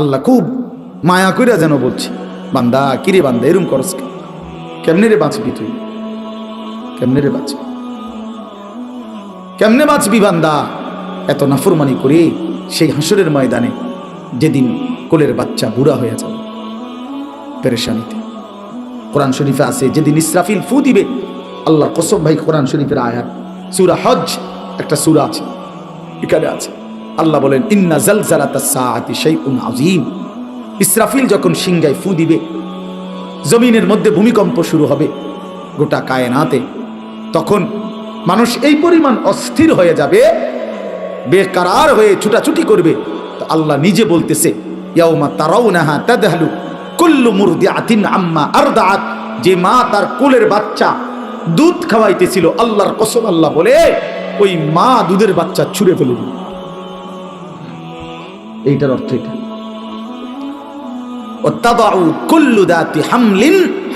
আল্লাহ খুব মায়া কইরা যেন বলছি, বান্দা কিরে বান্দা, এরম করস? কেমনে রে বাঁচবি তুই? কেমনে রে বাঁচবি? কেমনে বাঁচবি বান্দা? এত নাফরমানি করে সেই হাসরের ময়দানে যেদিন কোলের বাচ্চা বুড়া হয়ে যাবে পেরেশানিতে। কোরআন শরীফে আছে, যেদিন ইসরাফিল ফু দিবে আল্লাহ কসম ভাই কোরআন শরীফের আয়াত, সুরা হজ একটা সুরা আছে, এখানে আছে। আল্লাহ বলেন, ইন্না জালজালাতা সাআতি শাইউন আযীম। ইসরাফিল যখন সিংগায় ফু দিবে, জমিনের মধ্যে ভূমিকম্প শুরু হবে গোটা কায়নাতে, তখন মানুষ এই পরিমাণ অস্থির হয়ে যাবে, বেকারার হয়ে ছুটাছুটি করবে। তো আল্লাহ নিজে বলতেছে তাদহালু কুল্লু আম্মা আরদাআত। যে মা তার কোলের বাচ্চা দুধ খাওয়াইতেছিল, আল্লাহর কসম আল্লাহ বলে, ওই মা দুধের বাচ্চা ছুঁড়ে ফেলে দিল। এইটার অর্থ এটা।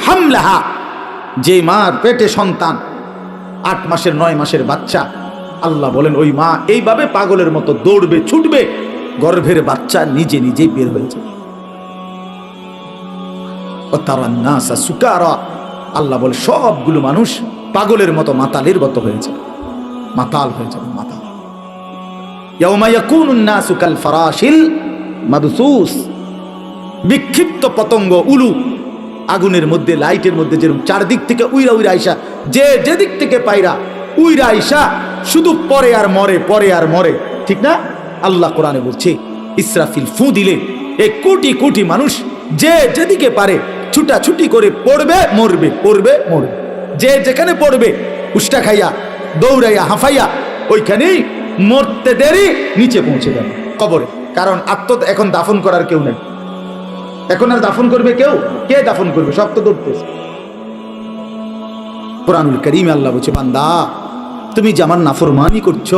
হামলাহা। যে মার পেটে সন্তান, আট মাসের, নয় মাসের বাচ্চা, আল্লাহ বলেন, ওই মা এইভাবে পাগলের মতো দৌড়বে, ছুটবে, গর্ভের বাচ্চা নিজে নিজেই বের হয়ে যাবে। ও তারা নাসা সুকারা। আল্লাহ বলে, সবগুলো মানুষ পাগলের মতো মাতালের মতো হয়ে যাবে। মাতাল হয়ে যাবে, মাতাল। বিক্ষিপ্ত পতঙ্গ, উলু, আগুনের মধ্যে, লাইটের মধ্যে যেরকম চারদিক থেকে উইরা উইরা আইসা, যে যেদিক থেকে পাইরা উইরা আইসা, শুধু পরে আর মরে, পরে আর মরে। ঠিক না? আল্লাহ কোরআনে বলছে, ইসরাফিল ফু দিলে এ কোটি কোটি মানুষ যে যেদিকে পারে ছুটাছুটি করে পড়বে, মরবে পড়বে, মরবে। যে যেখানে পড়বে, উষ্টা খাইয়া, দৌড়াইয়া, হাঁফাইয়া, ওইখানেই মরতে দেরি, নিচে পৌঁছে যাবে। কবরে। কারণ আত্ম এখন দাফন করার কেউ নেই। এখন আর দাফন করবে কেউ? কে দাফন করবে? সব তো দৌড়তেছে কোরআনুল করিম আল্লাহ বলছে, বান্দা, তুমি যে আমার নাফরমানি করছ,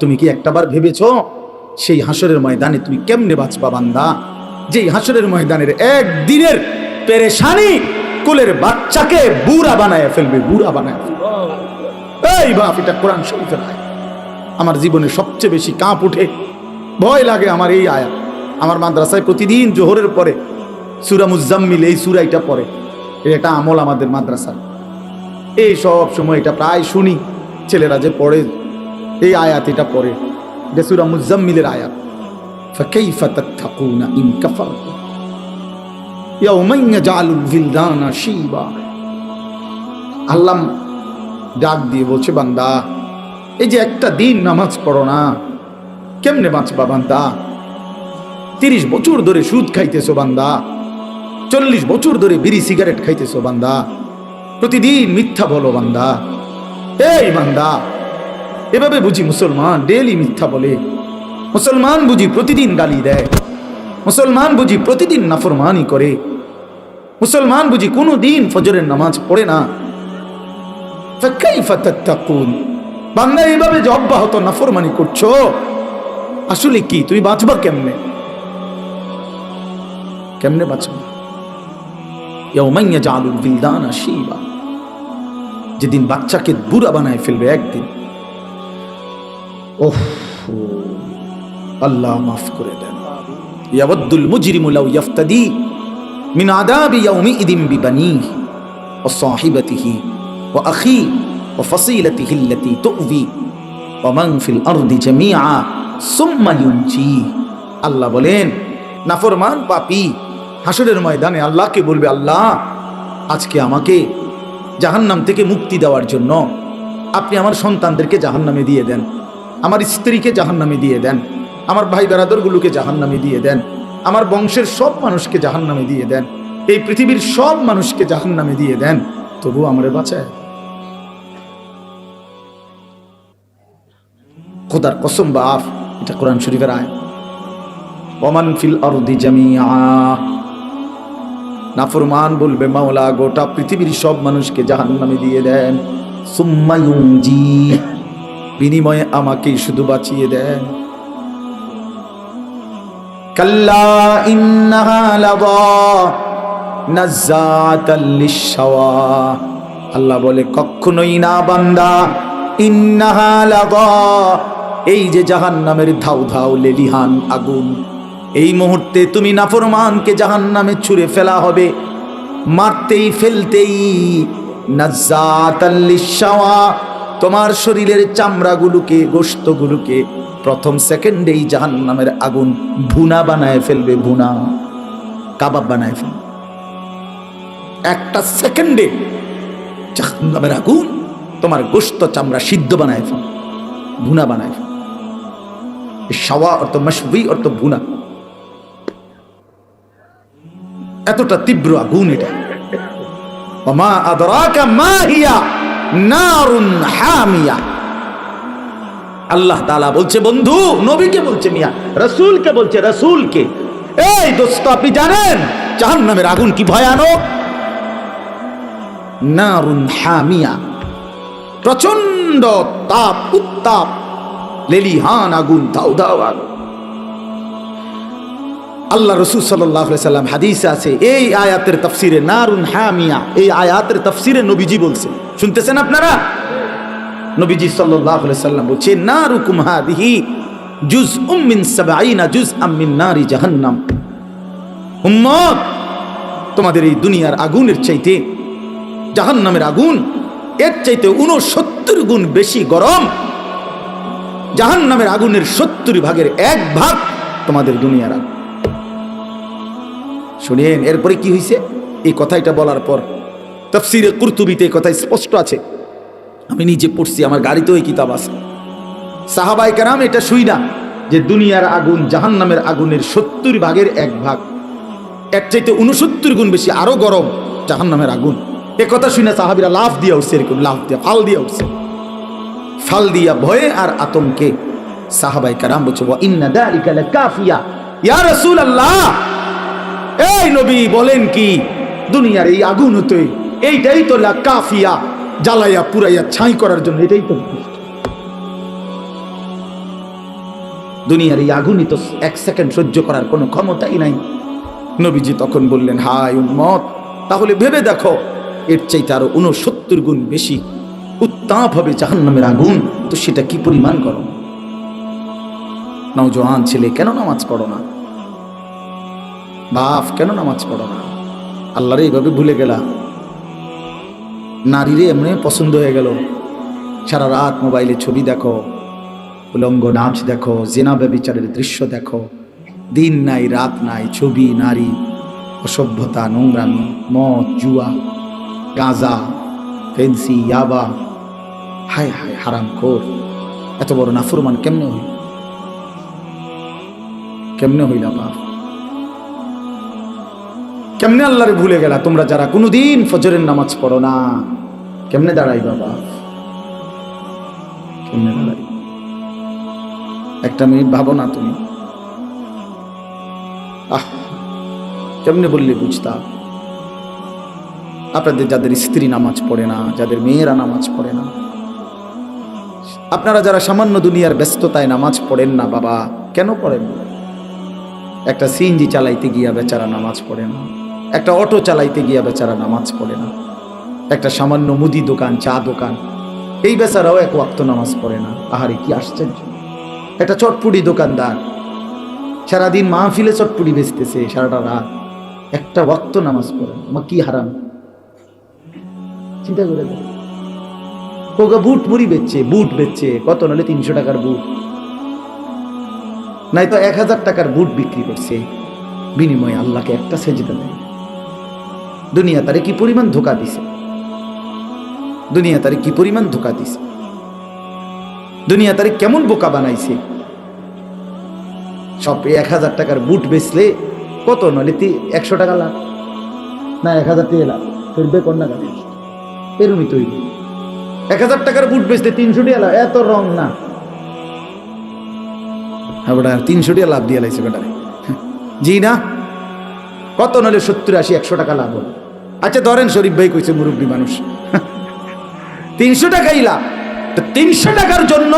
তুমি কি একটাবার ভেবেছো সেই হাসরের ময়দানে তুমি কেমনে বাঁচবা বান্দা? যেই হাসরের ময়দানের একদিনের পেরেশানি কোলের বাচ্চাকে বুড়া বানায় ফেলবে, বুড়া বানায় ফেলবে। এই বাপ, এটা কোরআন শরীফের আয়াত। আমার জীবনে সবচেয়ে বেশি কাঁপ উঠে। ভয় লাগে আমার এই আয়া আমার মাদ্রাসায় প্রতিদিন জোহরের পরে, সুরা মুজাম্মিল, এই সুরা এটা এটা আমল আমাদের মাদ্রাসার। এই সব সময় এটা প্রায় শুনি, ছেলেরা যে পড়ে, এই আয়াত এটা পড়ে। যে সুরা মুজাম্মিলের আয়াত। আল্লাম থাকু না ডাক দিয়ে বলছে, বান্দা এই যে একটা দিন নামাজ পড়ো না, কেমনে বাঁচবা বান্দা? তিরিশ বছর ধরে সুদ খাইতেছো বান্দা, চল্লিশ বছর ধরে বিড়ি সিগারেট খাইতেছো বান্দা, প্রতিদিন মিথ্যা বলো বান্দা। এই বান্দা, এভাবে বুঝি মুসলমান ডেলি মিথ্যা বলে। মুসলমান বুঝি প্রতিদিন গালি দেয়। মুসলমান বুঝি প্রতিদিন নাফরমানি করে। মুসলমান বুঝি কোনো দিন ফজরের নামাজ পড়ে না। ফাকাইফা তাত্তাকুন? বান্দা এইভাবে যে অব্যাহত নাফরমানি করছ, আসলে কি? তুমি বাঁচবা কেমনে? কেমনে বাঁচবা? বিলদানা শিবা। যেদিন বাচ্চাকে বুড়া বানায় ফেলবে একদিন। ওহ, আল্লাহ মাফ করে দেন। ইয়াবদ্দুল মুজরিমু লাউ ইয়াফতাদি মিন আদাবি ইয়াউমিইদিন বিবানিহি ওয়া সাহিবাতিহি ওয়া আখি। আল্লাতী তু'বি ওয়া মান ফিল আরদি জামিআ সুম্মা ইউনজি। আল্লাহ বলেন, নাফরমান পাপী, হাসরের ময়দানে আল্লাহকে বলবে, আল্লাহ, আজকে আমাকে জাহান্নাম থেকে মুক্তি দেওয়ার জন্য আপনি আমার সন্তানদেরকে জাহান্নামে দিয়ে দেন, আমার স্ত্রীকে জাহান্নামে দিয়ে দেন, আমার ভাই বেরাদরগুলোকে জাহান্নামে দিয়ে দেন, আমার বংশের সব মানুষকে জাহান্নামে দিয়ে দেন, এই পৃথিবীর সব মানুষকে জাহান্নামে দিয়ে দেন তবু আমারে বাঁচায়। খোদার কসম বাফ এটা কোরআন শরীফের আয় ফিল নাফরমান বলবে, মাওলা, গোটা পৃথিবীর সব মানুষকে জাহান জাহান্নামে দিয়ে দেন। সুম্মায়ুঞ্জি বিনিময়ে আমাকে শুধু বাঁচিয়ে দেন। আল্লাহ বলে, কখনোই না বান্দা, ইন্নাহা লাযা এই যে জাহান্নামের ধাউ ধাউ লেলিহান আগুন, এই মুহূর্তে তুমি নাফরমানকে জাহান নামে ছুঁড়ে ফেলা হবে। মারতেই ফেলতেই নাজ্জাতাল্লিশাওয়া তোমার শরীরের চামড়াগুলোকে গোস্তগুলোকে প্রথম সেকেন্ডেই জাহান নামের আগুন ভুনা বানায় ফেলবে, ভুনা কাবাব বানায় ফেলবে। একটা সেকেন্ডে জাহান নামের আগুন তোমার গোস্ত চামড়া সিদ্ধ বানায় ফেল ভুনা বানায় ফেল সাওয়া অর্থ মশবি অর্থ ভুনা। এতটা তীব্র আগুন এটা। আল্লাহ বলছে, বন্ধু, নবীকে বলছে মিয়া, রাসূলকে বলছে, রাসূলকে। এই দোস্ত, আপনি জানেন জাহান্নামের আগুন কি ভয়ানক? নারুন প্রচণ্ড তাপ, উত্তাপ লেলিহান আগুন দাউ দাউ আগুন আল্লাহ রসুল সাল্লাম হাদিসে আছে, এই আয়াতের তফসিরে নারুন হামিয়া, এই আয়াতের তফসিরে নবীজি বলছে। শুনতেছেন আপনারা? নবীজি সাল্লাম বলছে, নারুকুম হাদিহি জুজ উম্মিন সাবাইনা জুজ আম্মিন নারি জাহান্নাম। উম্মত, তোমাদের এই দুনিয়ার আগুনের চাইতে, জাহান্নামের আগুন, এর চাইতে উনসত্তর গুণ বেশি গরম জাহান্নামের আগুনের সত্তর ভাগের এক ভাগ তোমাদের দুনিয়ার আগুন। শুনেন, এরপরে কি হয়েছে এই কথাটা বলার পর তফসিরে কুর্তুবিতে এই কথা স্পষ্ট আছে। আমি নিজে পড়ছি, আমার গাড়িতেও এই কিতাব আছে। সাহাবাই কারাম এটা শুই না যে দুনিয়ার আগুন জাহান্নামের আগুনের সত্তর ভাগের এক ভাগ। এক চাইতে উনসত্তর গুণ বেশি আরও গরম জাহান্নামের আগুন। এ কথা শুনে সাহাবিরা লাভ দিয়ে উঠছে, এরকম লাভ দিয়ে, ফাল দিয়ে উঠছে। ফাল দিয়া ভয়ে আর আতঙ্কে সাহাবাই কারাম বলছে, ওয়া ইন্না দালিকা লাকাফিয়া। এই নবী বলেন কি, দুনিয়ার এই আগুন হতে এইটাই তো লা কাফিয়া জ্বালাইয়া পুরাইয়া ছাই করার জন্য এটাই তো দুনিয়ার এই আগুনই তো এক সেকেন্ড সহ্য করার কোনো ক্ষমতাই নাই। নবীজি তখন বললেন হাই উম্মত, তাহলে ভেবে দেখো, এর চাইতে আরও উনসত্তর গুণ বেশি উত্তাপ হবে জাহান্নামের আগুন। তো সেটা কি পরিমাণ করো? নওজোয়ান ছেলে, কেন নামাজ পড়ো না? বাপ, কেন নামাজ পড়ো না? আল্লাহরে এইভাবে ভুলে গেলা। নারীরে এমনি পছন্দ হয়ে গেল। সারা রাত মোবাইলে ছবি দেখো, উলঙ্গ নাচ দেখো, জেনা ব্যবিচারের দৃশ্য দেখো। দিন নাই, রাত নাই, ছবি, নারী, অসভ্যতা, নোংরামি, মদ, জুয়া, গাঁজা ফেন্সি, ইয়াবা। হায় হায়, হারাম খোর। এত বড় নাফরমান কেমনে হইল? কেমনে হইলা বাপ কেমনে আল্লাহরে ভুলে গেলা তোমরা যারা কোনোদিন ফজরের নামাজ পড়ো না? কেমনে দাঁড়াই বাবা কেমনে দাঁড়াই একটা মিনিট ভাবো না তুমি। আহ, কেমনে বললে বুঝতা আপনাদের যাদের স্ত্রী নামাজ পড়ে না, যাদের মেয়েরা নামাজ পড়ে না। আপনারা যারা সামান্য দুনিয়ার ব্যস্ততায় নামাজ পড়েন না, বাবা, কেন পড়েন? একটা সিএনজি চালাইতে গিয়া বেচারা নামাজ পড়ে না, একটা অটো চালাইতে গিয়া বেচারা নামাজ পড়ে না, একটা সামান্য মুদি দোকান, চা দোকান, এই বেচারাও এক ওয়াক্ত নামাজ পড়ে না। আহারে, কি আশ্চর্য! একটা চটপুটি দোকানদার, সারাদিন মাহফিলে চটপুটি বেচতেছে, সারাটা রাত একটা ওয়াক্ত নামাজ পড়ে মা কি হারাম? চিন্তা করে দেখ। কোকা বুট মুড়ি বেচছে, বুট বেচছে, কত নাহলে তিনশো টাকার বুট। নাই তো এক হাজার টাকার বুট বিক্রি করছে। বিনিময়ে আল্লাহকে একটা সেজদা দেয়। দুনিয়া তারে কি পরিমাণ ধোকা দিছে? দুনিয়া তারে কি পরিমাণ ধোকা দিছে? দুনিয়া তারে কেমন বোকা বানাইছে? সব এক হাজার টাকার বুট বেচলে কত নলে একশো টাকা লাভ? না, এক হাজার টাকা লাভ। ফিরবে কন্যা গাড়ি এরমই তৈরি। এক হাজার টাকার বুট বেচতে তিনশো টাকা লাভ এত রং না। হ্যাঁ বেটা, তিনশো টিয়া লাভ দিয়ে লাইছে বেটারে জি না? কত নলে সত্তর, আশি, একশো টাকা লাভ আচ্ছা ধরেন শরীফ ভাই কইছে, মুরব্বী মানুষ। তিনশো টাকাই লাভ। তিনশো টাকার জন্য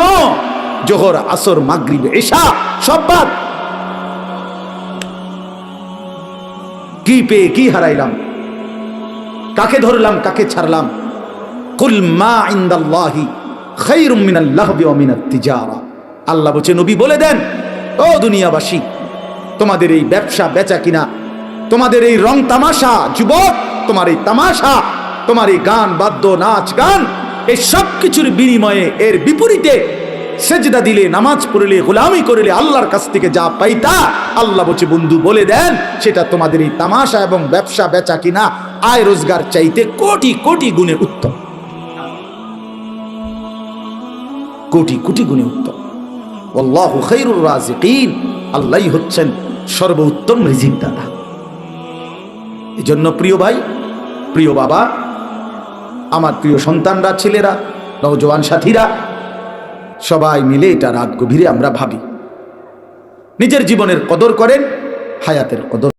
জোহর, আসর, মাগরিব এসা সব বাদ। কি পেয়ে, কি হারাইলাম? কাকে ধরলাম, কাকে ছাড়লাম? কুল মা ইন্দাল্লাহি খাইরুম মিনাল লাহবি তিজারা। আল্লাহ বলছে, নবী বলে দেন, ও দুনিয়াবাসী, তোমাদের এই ব্যবসা বেচা কিনা, তোমাদের এই রং তামাশা, যুবক, তোমার এই তামাশা, তোমার এই গান, বাদ্য, নাচ, গান, এই সব কিছুর বিনিময়ে এর বিপরীতে সেজদা দিলে, নামাজ পড়লে, গোলামি করলে, আল্লাহর কাছ থেকে যা পাইতা আল্লাহ বলছে, বন্ধু, বলে দেন, সেটা তোমাদের এই তামাশা এবং ব্যবসা বেচা কিনা, আয় রোজগার চাইতে কোটি কোটি গুণে উত্তম। কোটি কোটি গুণে উত্তম। আল্লাহু হচ্ছেন সর্বোত্তম রিজিক দাতা এজন্য প্রিয় ভাই, প্রিয় বাবা, আমার প্রিয় সন্তানরা, ছেলেরা, নওজোয়ান সাথীরা, সবাই মিলে এটা রাত গভীরে আমরা ভাবি। নিজের জীবনের কদর করেন, হায়াতের কদর